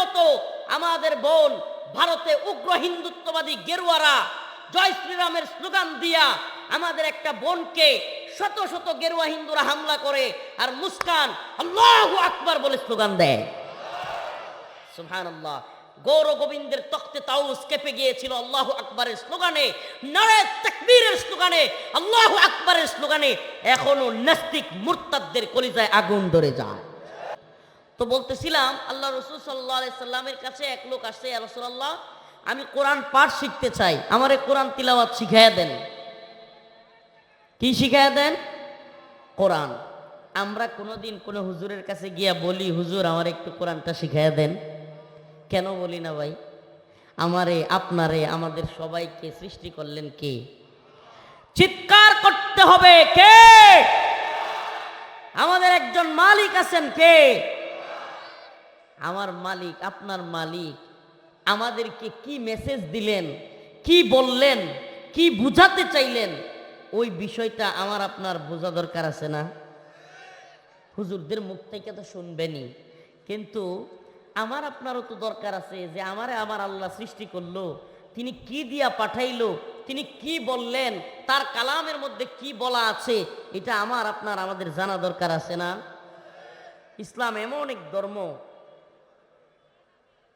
মতো আমাদের বোন ভারতে উগ্র হিন্দুত্ববাদী গেরুয়ারা জয় শ্রীরামের স্লোগান দিয়া আমাদের একটা বোনকে শত শত গেরুয়া হিন্দুরা হামলা করে আর মুস্কান আল্লাহ আকবার বলে স্লোগান দেয়। সুবহানাল্লাহ। গৌর গোবিন্দের তখতে তাউস কেঁপে গিয়েছিল আল্লাহ আকবরের স্লোগানে নারে তাকবীরের স্লোগানে, আল্লাহ আকবরের স্লোগানে, এখনও নাস্তিক মুরতাদদের কলিজায় আগুন ধরে যায়। তো বলতেছিলাম, আল্লাহ রসুল সাল্লাহ সাল্লামের কাছে এক লোক আসছে রসুল্লাহ আমি কোরআন পাঠ শিখতে চাই, আমারে কোরআন তিলাওয়াত শিখাইয়া দেন। কি শিখাইয়া দেন? কোরআন। আমরা কোনোদিন কোনো হুজুরের কাছে গিয়া বলি, হুজুর, আমার একটু কোরআনটা শিখাইয়া দেন। কেন বলি না ভাই? আমারে, আপনারে, আমাদের সবাইকে সৃষ্টি করলেন কে? চিৎকার করতে হবে কে? আমাদের একজন মালিক আছেন কে? আমার মালিক, আপনার মালিক, আমাদেরকে কি মেসেজ দিলেন? কি বললেন? কি বুঝাতে চাইলেন? ওই বিষয়টা আমার আপনার বোঝা দরকার আছে না? হুজুরদের মুখ থেকে তো শুনবেনই। কিন্তু আমার আপনারও তো দরকার আছে যে আমারে আমার আল্লাহ সৃষ্টি করলো তিনি কি দিয়া পাঠাইলো তিনি কি বললেন তার কালামের মধ্যে কি বলা আছে এটা আমার আপনার আমাদের জানা দরকার আছে না ইসলাম এমন এক ধর্ম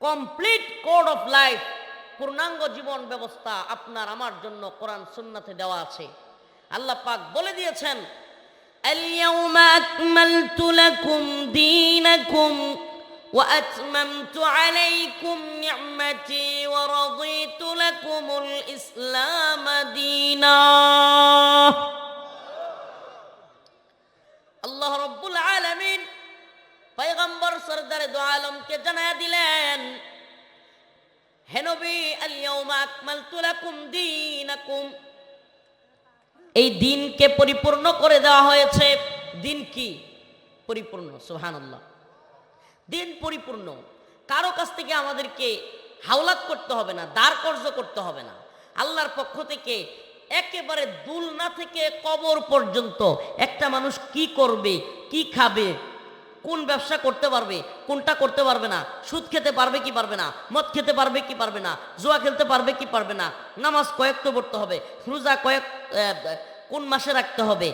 কমপ্লিট কোড অফ লাইফ পূর্ণাঙ্গ জীবন ব্যবস্থা আপনার আমার জন্য কোরআন সুন্নাতে দেওয়া আছে আল্লাহ পাক বলে দিয়েছেন اليوم أكملت لكم دينكم وأتممت عليكم نعمتي ورضيت لكم الإسلام دينا আল্লাহ রব্বুল আলামিন পয়গম্বর সরদার দো আলমকে জানায় দিলেন হে নবী আল-ইয়াউমা আকমালতু লাকুম দীনাকুম এই দিনকে পরিপূর্ণ করে দেওয়া হয়েছে দিন কি পরিপূর্ণ সুবহানাল্লাহ দিন পরিপূর্ণ। কারও কাছ থেকে আমাদেরকে হাওলাত করতে হবে না, দাঁড় কর্য করতে হবে না। আল্লাহর পক্ষ থেকে একেবারে দুলনা থেকে কবর পর্যন্ত একটা মানুষ কি করবে, কি খাবে, কোন ব্যবসা করতে পারবে, কোনটা করতে পারবে না, সুদ খেতে পারবে কি পারবে না, মদ খেতে পারবে কি পারবে না, জোয়া খেলতে পারবে কি পারবে না, নামাজ কয়েক তো পড়তে হবে, রোজা কয়েক কোন মাসে রাখতে হবে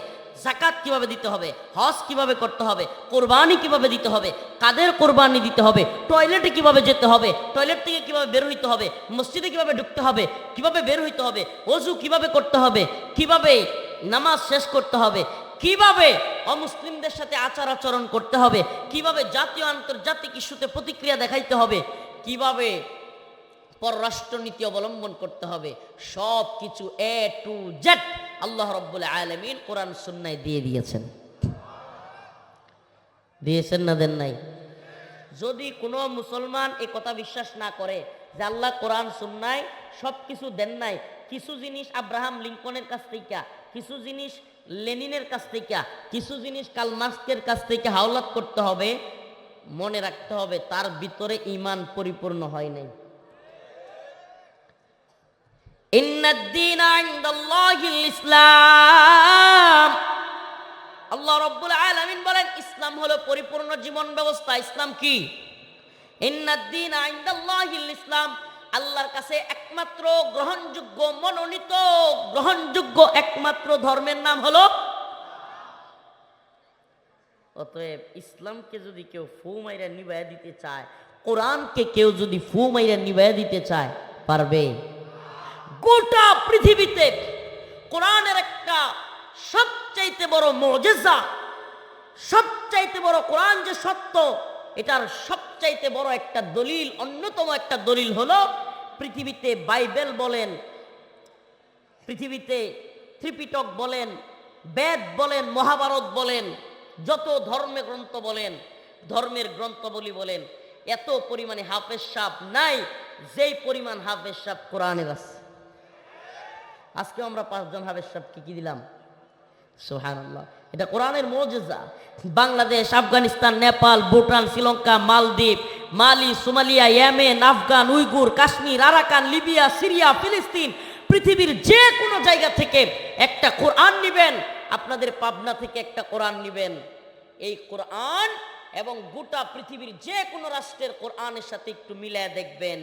জাকাত কীভাবে দিতে হবে? হজ কীভাবে করতে হবে? কোরবানি কীভাবে দিতে হবে? কাদের কোরবানি দিতে হবে? টয়লেটে কীভাবে যেতে হবে? টয়লেট থেকে কীভাবে বের হইতে হবে? মসজিদে কীভাবে ঢুকতে হবে? কীভাবে বের হইতে হবে? অজু কীভাবে করতে হবে? কীভাবে নামাজ শেষ করতে হবে? কীভাবে অমুসলিমদের সাথে আচার আচরণ করতে হবে? কীভাবে জাতীয় আন্তর্জাতিক ইস্যুতে প্রতিক্রিয়া দেখাইতে হবে? কীভাবে পররাষ্ট্রনীতি অবলম্বন করতে হবে? সব কিছু এ টু জেড আল্লাহ রব্বুল আলমিন কোরআন সুন্নায় দিয়ে দিয়েছেন। দিয়েছেন না দেন নাই? যদি কোনো মুসলমান এই কথা বিশ্বাস না করে যে আল্লাহ কোরআন সুন্নায় সব কিছু দেন নাই, কিছু জিনিস আব্রাহাম লিঙ্কনের কাছ থেকে, কিছু জিনিস লেনিনের কাছ থেকে, কিছু জিনিস কালমার্সকের কাছ থেকে হাওলাত করতে হবে, মনে রাখতে হবে তার ভিতরে ইমান পরিপূর্ণ হয় নাই। আল্লাহ রব্বুল আলামিন বলেন, ইসলাম হলো পরিপূর্ণ জীবন ব্যবস্থা। ইসলাম কি? ইসলাম। আল্লাহর কাছে একমাত্র গ্রহণযোগ্য, মনোনীত, গ্রহণযোগ্য একমাত্র ধর্মের নাম হলো অতএব ইসলামকে যদি কেউ ফু মাইরা নিবাইয়া দিতে চায়, কোরআনকে কেউ যদি ফু মাইরা নিবাইয়া দিতে চায়, পারবে? গোটা পৃথিবীতে কোরআনের একটা সবচাইতে বড় মজেজা, সবচাইতে বড় কোরআন যে সত্য, এটার সবচাইতে বড় একটা দলিল, অন্যতম একটা দলিল হলো পৃথিবীতে বাইবেল বলেন, পৃথিবীতে ত্রিপিটক বলেন, বেদ বলেন, মহাভারত বলেন, যত ধর্মের গ্রন্থ বলেন, ধর্মের গ্রন্থবলি বলেন, এত পরিমাণে হাফেজ সাপ নাই, যেই পরিমাণ হাফেজ সাপ কোরআনের আছে। আজকে আমরা পাঁচজন হাফেজ সাপকে কি দিলাম? সোহানাল্লাহ এটা কোরআনের মজেজা। Bangladesh, Afghanistan, Nepal, Bhutan, Sri Lanka, Maldives, Mali, Somalia, Yemen, Afghan, Uyghur, Kashmir, Arakan, Libya, Syria, ফিলিস্তিন, পৃথিবীর যে কোনো জায়গা থেকে একটা কোরআন নিবেন, আপনাদের পাবনা থেকে একটা কোরআন নেবেন। এই কোরআন এবং গোটা পৃথিবীর যে কোনো রাষ্ট্রের কোরআনের সাথে একটু মিলায় দেখবেন।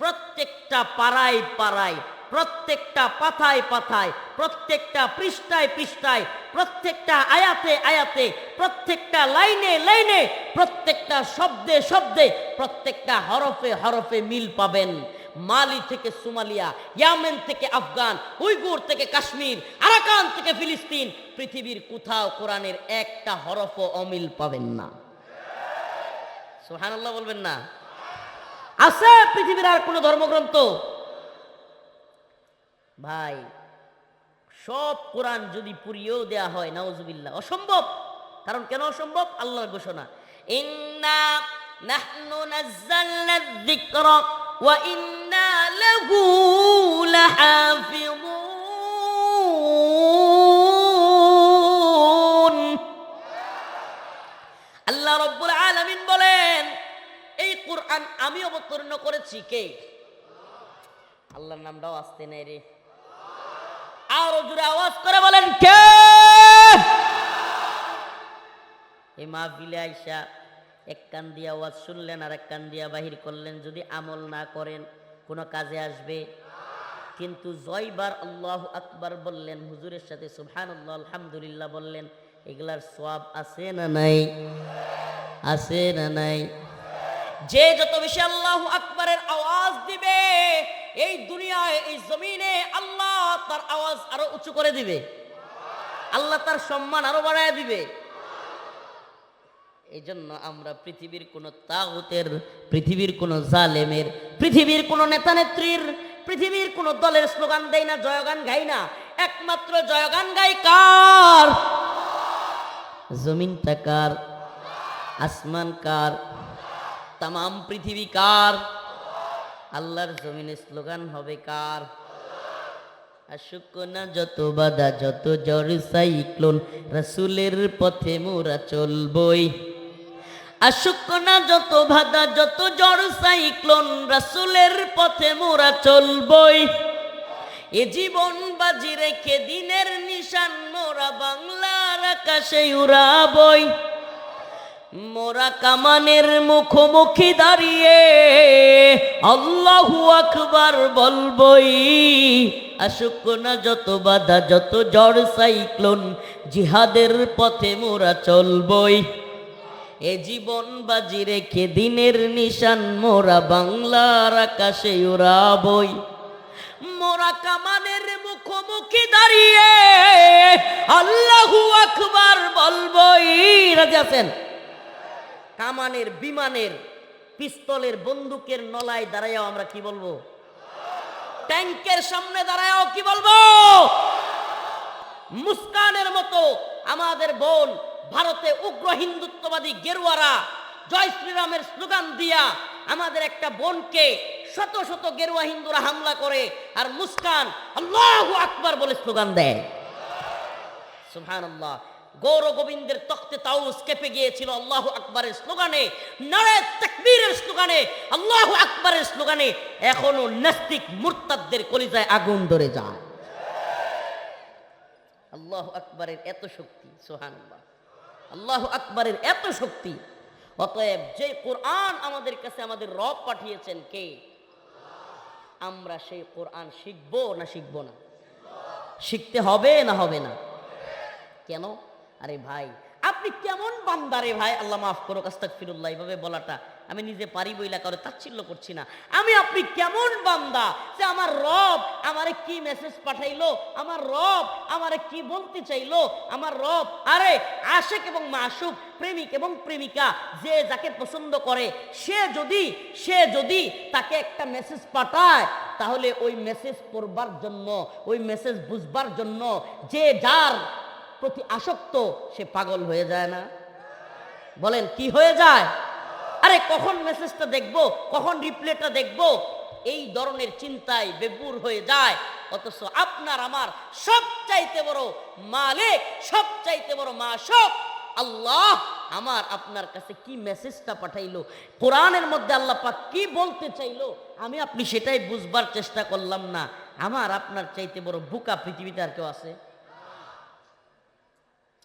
প্রত্যেকটা পাড়ায় পাড়ায়, প্রত্যেকটা পাথায় পাথায় প্রত্যেকটা পৃষ্ঠায় পৃষ্ঠায়, প্রত্যেকটা আয়াতে আয়াতে, প্রত্যেকটা লাইনে লাইনে, প্রত্যেকটা শব্দে শব্দে, প্রত্যেকটা হরফে হরফে মিল পাবেন। মালি থেকে সোমালিয়া, ইয়ামেন থেকে আফগান, উইগুর থেকে কাশ্মীর, আরাকান থেকে ফিলিস্তিন, পৃথিবীর কোথাও কোরআনের একটা হরফও অমিল পাবেন না। সুবহানাল্লাহ বলবেন না? আছে পৃথিবীর আর কোনো ধর্মগ্রন্থ? ভাই, সব কোরআন যদি পুরিয়েও দেয়া হয়, নাউজুবিল্লাহ। অসম্ভব! কারণ কেন অসম্ভব? আল্লাহর ঘোষণা। ইন্না ওয়া ইন্না লাহু কোরআন আমি অবতীর্ণ করেছি কে? আল্লাহর নামটাও আসতে নেই রে। আরও জোরে আওয়াজ করে বলেন, কে? এই মাহফিলে আইসা এক কান দিয়া আওয়াজ শুনলেন আর এক কান দিয়া বাহির করলেন। যদি আমল না করেন, কোনো কাজে আসবে। কিন্তু জয়বার আল্লাহ আকবার বললেন, হুজুরের সাথে সুহান আল্লাহ আলহামদুলিল্লাহ বললেন, এগুলার সওয়াব আছে না নাই? আছে না নাই? যে যত বেশি আল্লাহ আকবরের আওয়াজ দিবে, এই দুনিয়ায়, এই জমিনে আল্লাহ তার আওয়াজ আরও উঁচু করে দিবে। আল্লাহ তার সম্মান আরও বাড়ায় দিবে। এই জন্য আমরা পৃথিবীর কোন তাগুতের, পৃথিবীর কোন জালেমের, পৃথিবীর কোন নেতা নেত্রীর, পৃথিবীর কোন দলের স্লোগান দেয় না, জয়গান গাই না। একমাত্র জয়গান গাই কার? জমিনটা কার? আসমান কার? তাম পৃথিবী কার? আল্লাহর জমিনে স্লোগান হবে কার? না যত বাধা, যত জ্বর, সাইক্লোন, রাসুলের পথে মোরা চলবই। আসুক না যত বাধা, যত জ্বর, সাইক্লোন, রাসুলের পথে মোরা চলবই। এ জীবন বাজি রেখে দিনের নিশান, মোরা বাংলার আকাশে উড়াবই। মোরা কামানের মুখোমুখি দাঁড়িয়ে আল্লাহু আকবার বলবই, আসুক না যত বাধা, যত ঝড় সাইক্লোন, জিহাদের পথে মোরা চলবই। এ জীবন বাজি রেখে দিনের নিশান মোরা বাংলার আকাশে উড়াবই। মোরা কামানের মুখোমুখি দাঁড়িয়ে আল্লাহু আকবার বলবই। রাজি আছেন? কামানের বিমানের পিস্তলের বন্দুকের নলায় দাঁড়াইও আমরা কি বলব? ট্যাঙ্কের সামনে দাঁড়ায়ও কি বলব? মুস্কানের মতো আমাদের বোন ভারতে উগ্র হিন্দুত্ববাদী গেরুয়ারা জয় শ্রীরামের স্লোগান দিয়া আমাদের একটা বোনকে শত শত গেরুয়া হিন্দুরা হামলা করে আর মুস্কান আল্লাহ আকবার বলে স্লোগান দেয়। সুবহানাল্লাহ। গৌর গোবিন্দের তখতে তাউস কেঁপে গিয়েছিল আল্লাহ আকবরের স্লোগানে নারে তাকবীরের স্লোগানে, আল্লাহ আকবরের স্লোগানে, এখনও নাস্তিক মুরতাদদের কলিজায় আগুন ধরে যায়। আল্লাহ আকবরের এত শক্তি, সুবহানাল্লাহ। আল্লাহ আকবরের এত শক্তি, অতএব যে কোরআন আমাদের কাছে আমাদের রব পাঠিয়েছেন কে? আমরা সেই কোরআন শিখব না শিখব না? শিখতে হবে না হবে না? কেন? আরে ভাই, আপনি কেমন বান্দারে ভাই? আল্লাহ মাফ করো কাস্তাক ফিরুল্লাহ এইভাবে বলাটা আমি নিজে পারি বইলা করে তাচ্ছিল্য করছি না। আমি আপনি কেমন বান্দা যে আমার রব আমারে কি মেসেজ পাঠাইলো, আমার রব আমারে কি বলতে চাইলো, আমার রব আরে আশেক এবং মাসুক, প্রেমিক এবং প্রেমিকা, যে যাকে পছন্দ করে, সে যদি সে যদি তাকে একটা মেসেজ পাঠায়, তাহলে ওই মেসেজ পড়বার জন্য, ওই মেসেজ বুঝবার জন্য, যে যার প্রতি আসক্ত, সে পাগল হয়ে যায় না। বলেন, কি হয়ে যায়? আরে, কখন মেসেজটা দেখব? কখন রিপ্লেটা দেখব? এই ধরনের চিন্তায় বেবুর হয়ে যায়। অথচ আপনার, আমার সব চাইতে বড় মালিক সব চাইতে বড় মাসক আল্লাহ আমার আপনার কাছে কি মেসেজটা পাঠাইলো? কোরআনের মধ্যে আল্লাহ পাক কি বলতে চাইলো? আমি আপনি সেটাই বুঝবার চেষ্টা করলাম না। আমার আপনার চাইতে বড় বুকা পৃথিবীতে আর কেউ আছে?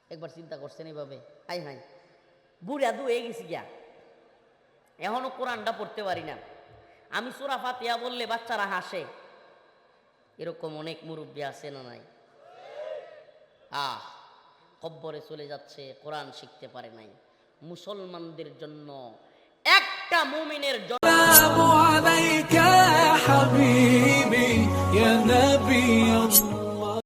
একবার চিন্তা করছেন এইভাবে আই হাই, বুড়া দুয়ে গেছি গিয়া। এখনও কোরআনটা পড়তে পারি না। আমি সুরা ফাতিয়া বললে বাচ্চারা হাসে। এরকম অনেক মুরব্বী আছে না নাই? আহ, কব্বরে চলে যাচ্ছে, কোরআন শিখতে পারে নাই। মুসলমানদের জন্য একটা মুমিনের জন্য